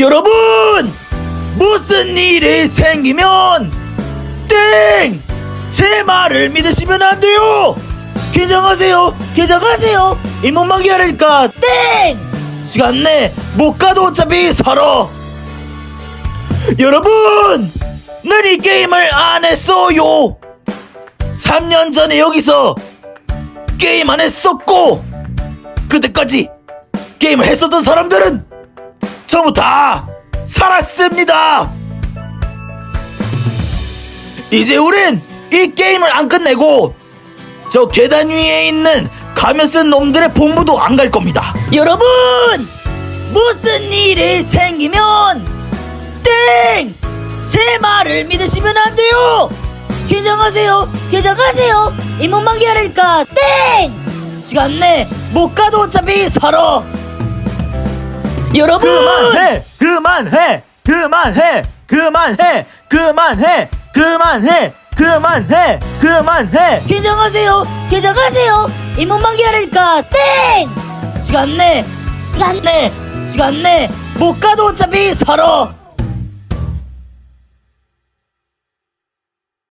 여러분 무슨 일이 생기면 땡! 제 말을 믿으시면 안 돼요! 개장하세요! 개장하세요! 이몸만 기다릴까 땡! 시간 내 못 가도 어차피 살아! 여러분! 난 이 게임을 안 했어요! 3년 전에 여기서 게임 안 했었고 그때까지 게임을 했었던 사람들은 전부 다 살았습니다! 이제 우린 이 게임을 안 끝내고 저 계단 위에 있는 가면 쓴 놈들의 본부도 안 갈 겁니다. 여러분! 무슨 일이 생기면 땡! 제 말을 믿으시면 안 돼요! 개장하세요! 개장하세요! 이몸만 기다릴까? 땡! 시간 내 못 가도 어차피 살아! 여러분! 그만해! 그만해! 그만해! 그만해! 그만해! 그만해! 그만해! 그만해! 개장하세요! 개장하세요! 이몸만 기다릴까? 땡! 시간 내! 시간 내! 시간 내! 못 가도 어차피 살아!